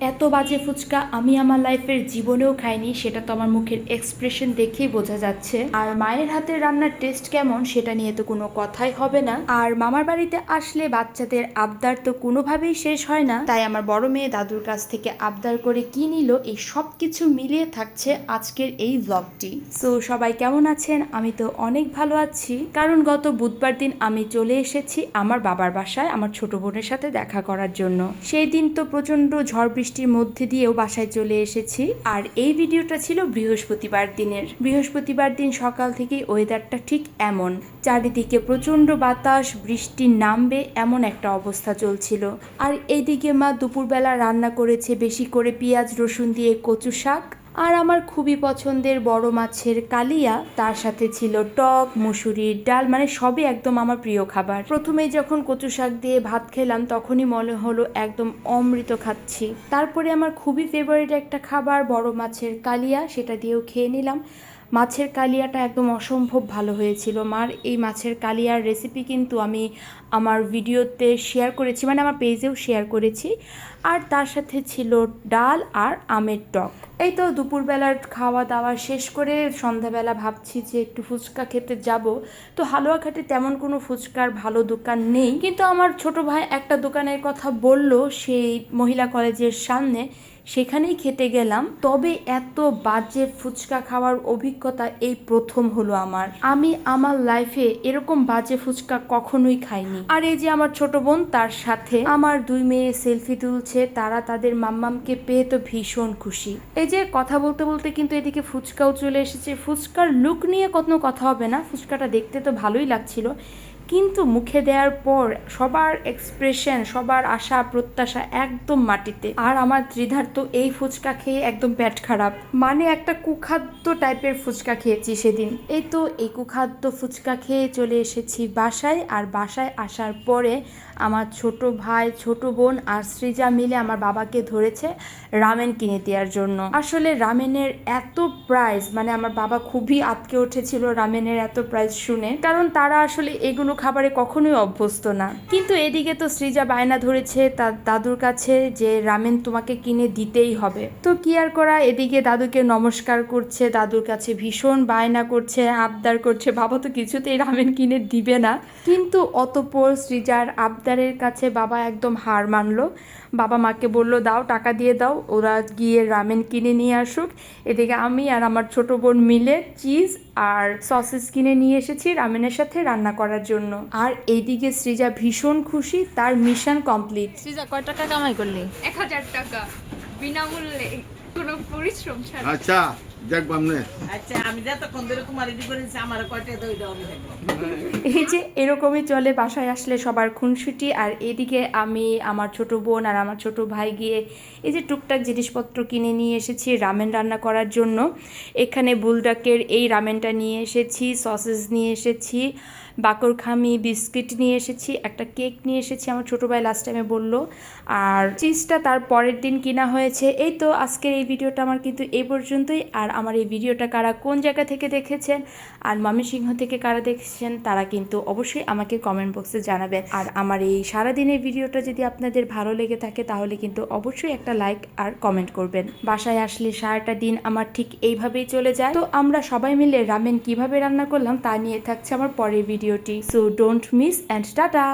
এত বাজে ফুচকা আমি আমার লাইফের জীবনেও খাইনি, সেটা তো আমার মুখের এক্সপ্রেশন দেখেই বোঝা যাচ্ছে। আর মায়ের হাতের রান্নার টেস্ট কেমন, সেটা নিয়ে তো কোনো কথাই হবে না। আর মামার বাড়িতে আসলে বাচ্চাদের আবদার তো কোনোভাবেই শেষ হয় না। তাই আমার বড় মেয়ে দাদুর কাছ থেকে আবদার করে কি নিল, এই সব কিছু মিলিয়ে থাকছে আজকের এই ব্লগটি সো সবাই কেমন আছেন? আমি তো অনেক ভালো আছি। কারণ গত বুধবার দিন আমি চলে এসেছি আমার বাবার বাসায়, আমার ছোট বোনের সাথে দেখা করার জন্য। সেই দিন তো প্রচণ্ড ঝড় বৃষ্টির মধ্যে দিয়েও বাসায় চলে এসেছি। আর এই ভিডিওটা ছিল বৃহস্পতিবার দিনের। বৃহস্পতিবার দিন সকাল থেকে ওয়েদারটা ঠিক এমন। চারিদিকে প্রচণ্ড বাতাস, বৃষ্টি নামবে এমন একটা অবস্থা চলছিল। আর এইদিকে মা দুপুরবেলা রান্না করেছে বেশি করে পেঁয়াজ, রসুন দিয়ে কচু শাক আর আমার খুবই পছন্দের বড় মাছের কালিয়া, তার সাথে ছিল টক, মুসুরির ডাল মানে সবই একদম আমার প্রিয় খাবার। প্রথমে যখন কচু শাক দিয়ে ভাত খেলাম, তখনই মনে হলো একদম অমৃত খাচ্ছি। তারপরে আমার খুবই ফেভারিট একটা খাবার বড় মাছের কালিয়া, সেটা দিয়েও খেয়ে নিলাম। মাছের কালিয়াটা একদম অসম্ভব ভালো হয়েছিল। মার এই মাছের কালিয়ার রেসিপি কিন্তু আমি আমার ভিডিওতে শেয়ার করেছি মানে আমার পেজেও শেয়ার করেছি। আর তার সাথে ছিল ডাল আর আমের টক। এই তো দুপুরবেলার খাওয়া দাওয়া শেষ করে সন্ধ্যাবেলা ভাবছি যে একটু ফুচকা খেতে যাব। তো হালুয়াঘাটে তেমন কোনো ফুচকার ভালো দোকান নেই। কিন্তু আমার ছোট ভাই একটা দোকানের কথা বলল, সেই মহিলা কলেজের সামনে। সেখানেই খেতে গেলাম। তবে এত বাজে ফুচকা খাওয়ার অভিজ্ঞতা এই প্রথম হলো আমার। আমি আমার লাইফে এরকম বাজে ফুচকা কখনোই খাইনি। আর এই যে আমার ছোট বোন, তার সাথে আমার দুই মেয়ে সেলফি তুলছে, তারা তাদের মাম্মামকে পেয়ে তো ভীষণ খুশি। এই যে কথা বলতে বলতে কিন্তু এদিকে ফুচকাও চলে এসেছে। ফুচকার লুক নিয়ে কোনো কথা হবে না। ফুচকাটা দেখতে তো ভালোই লাগছিল। কিন্তু মুখে দেওয়ার পর সবার এক্সপ্রেশন সবার আশা, প্রত্যাশা একদম মাটিতে। আর আমার ত্রিধার তো এই ফুচকা খেয়ে একদম পেট খারাপ। মানে একটা কুখাদ্য টাইপের ফুচকা খেয়েছি সেদিন। এই তো এই কুখাদ্য ফুচকা খেয়ে চলে এসেছি বাসায়। আর বাসায় আসার পরে আমার ছোট ভাই, ছোট বোন আর সৃজা মিলে আমার বাবাকে ধরেছে রামেন কিনে দেওয়ার জন্য। আসলে রামেনের এত প্রাইস মানে আমার বাবা খুবই আটকে উঠেছিল রামেনের এত প্রাইস শুনে। কারণ তারা আসলে এগুলো খাবারে কখনোই অভ্যস্ত না। কিন্তু এদিকে তো সৃজা বায়না ধরেছে তার দাদুর কাছে যে রামেন তোমাকে কিনে দিতেই হবে। তো কি আর করা, এদিকে দাদুকে নমস্কার করছে, দাদুর কাছে ভীষণ বায়না করছে, আবদার করছে, বাবা তো কিছুতেই রামেন কিনে দিবে না। কিন্তু অতপর সৃজার আবদারের কাছে বাবা একদম হার মানলো। বাবা মাকে বলল, দাও, টাকা দিয়ে দাও, ওরা গিয়ে রামেন কিনে নিয়ে আসুক। এদিকে আমি আর আমার ছোট বোন মিলে চিজ আর সসেস কিনে নিয়ে এসেছি রামেনের সাথে রান্না করার জন্য। আর এইদিকে সৃজা ভীষণ খুশি তার মিশন কমপ্লিট সৃজা কয় টাকা কামাই করলি? এক হাজার টাকা। বিনামূল্যে কোনো পরিশ্রম ছাড়া। আচ্ছা। বামনে। আচ্ছা আমি যতক্ষণ ধরে কুমারিদি করেছি আমার কয়টা দই দাও এই যে এরকমই চলে বাসায় আসলে সবার খুনসুটি। আর এদিকে আমি আমার ছোট বোন আর আমার ছোট ভাই গিয়ে এই যে টুকটাক জিনিসপত্র কিনে নিয়ে এসেছি রামেন রান্না করার জন্য। এখানে বুলডাকের এই রামেনটা নিয়ে এসেছি সসেস নিয়ে এসেছি। বাকরখামি, বিস্কিট নিয়ে এসেছি, একটা কেক নিয়ে এসেছি। আমার ছোটো ভাই লাস্ট টাইমে বলল। আর চিজটা তার পরের দিন কিনা হয়েছে। এই তো আজকের এই ভিডিওটা আমার কিন্তু এই পর্যন্তই। আর আমার এই ভিডিওটা কারা কোন জায়গা থেকে দেখেছেন আর ময়মনসিংহ থেকে কারা দেখেছেন, তারা কিন্তু অবশ্যই আমাকে কমেন্ট বক্সে জানাবেন। আর আমার এই সারাদিনের ভিডিওটা যদি আপনাদের ভালো লেগে থাকে, তাহলে কিন্তু অবশ্যই একটা লাইক আর কমেন্ট করবেন। বাসায় আসলে সারাটা দিন আমার ঠিক এইভাবেই চলে যায়। তো আমরা সবাই মিলে রামেন কীভাবে রান্না করলাম, তা নিয়ে থাকছে আমার পরের ভিডিওটি so don't miss and tata